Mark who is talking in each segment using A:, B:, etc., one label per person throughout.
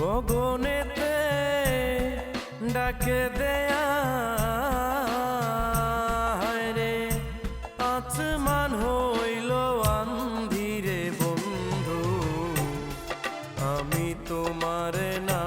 A: গগনেতে ডাকে দেয়া। রে আসমান হইল আন্ধিরে বন্ধু। আমি তোমার নাম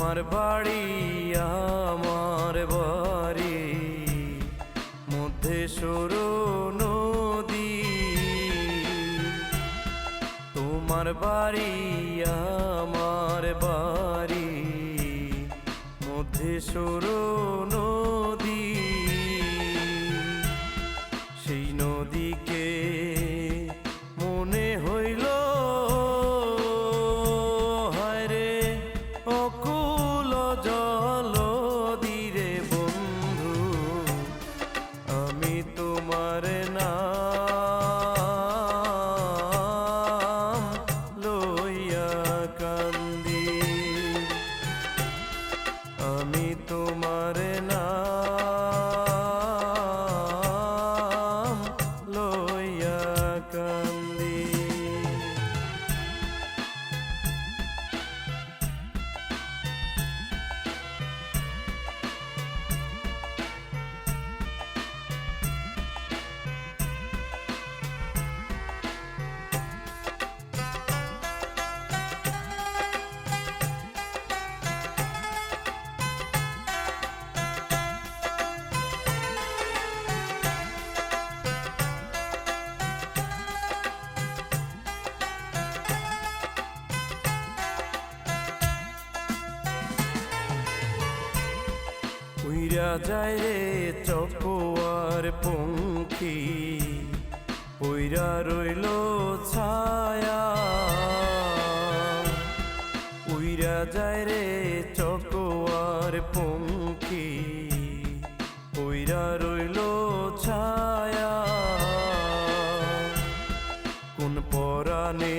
A: তোমার বাড়ি আমার বাড়ি। মধ্যে সরু নদী। তোমার বাড়ি আমার বাড়ি। মধ্যে সরু নদী। উইরা যায় রে চকুয়ার পঙ্খী উইরা রইল ছায়া। উইরা যায় রে চকুয়ার পঙ্খী উইরা রইল ছায়া। কোন পরাণে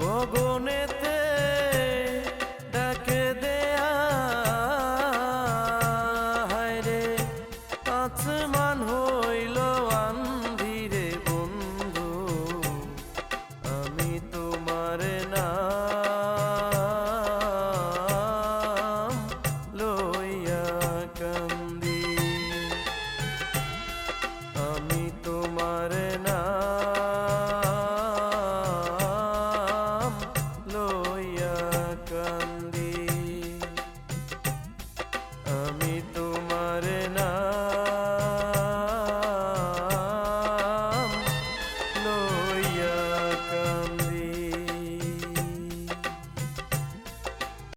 A: গগনেতে